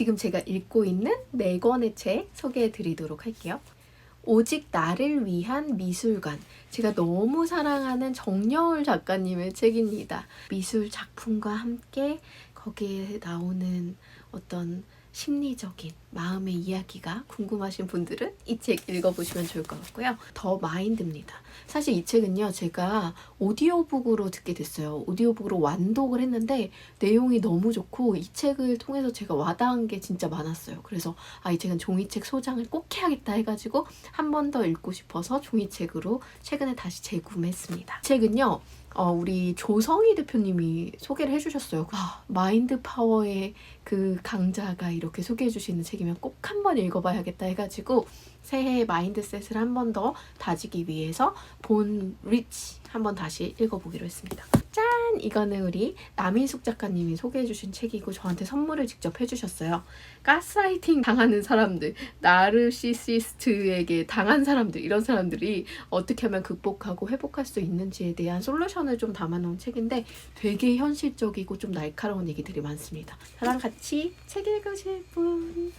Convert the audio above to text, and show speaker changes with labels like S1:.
S1: 지금 제가 읽고 있는 네 권의 책 소개해 드리도록 할게요. 오직 나를 위한 미술관. 제가 너무 사랑하는 정여울 작가님의 책입니다. 미술 작품과 함께 거기에 나오는 어떤 심리적인 마음의 이야기가 궁금하신 분들은 이 책 읽어보시면 좋을 것 같고요. 더 마인드입니다. 사실 이 책은요, 제가 오디오북으로 듣게 됐어요. 오디오북으로 완독을 했는데 내용이 너무 좋고 이 책을 통해서 제가 와닿은 게 진짜 많았어요. 그래서 아, 이 책은 종이책 소장을 꼭 해야겠다 해가지고 한 번 더 읽고 싶어서 종이책으로 최근에 다시 재구매했습니다. 책은요, 어, 우리 조성희 대표님이 소개를 해주셨어요. 아, 마인드 파워의 그 강자가 이렇게 소개해 주시는 책이면 꼭 한번 읽어봐야겠다 해가지고 새해 마인드셋을 한 번 더 다지기 위해서 본 리치 한번 다시 읽어보기로 했습니다. 짠! 이거는 우리 남인숙 작가님이 소개해 주신 책이고 저한테 선물을 직접 해주셨어요. 가스라이팅 당하는 사람들, 나르시시스트에게 당한 사람들, 이런 사람들이 어떻게 하면 극복하고 회복할 수 있는지에 대한 솔루션을 좀 담아놓은 책인데 되게 현실적이고 좀 날카로운 얘기들이 많습니다. 저랑 같이 책 읽으실 분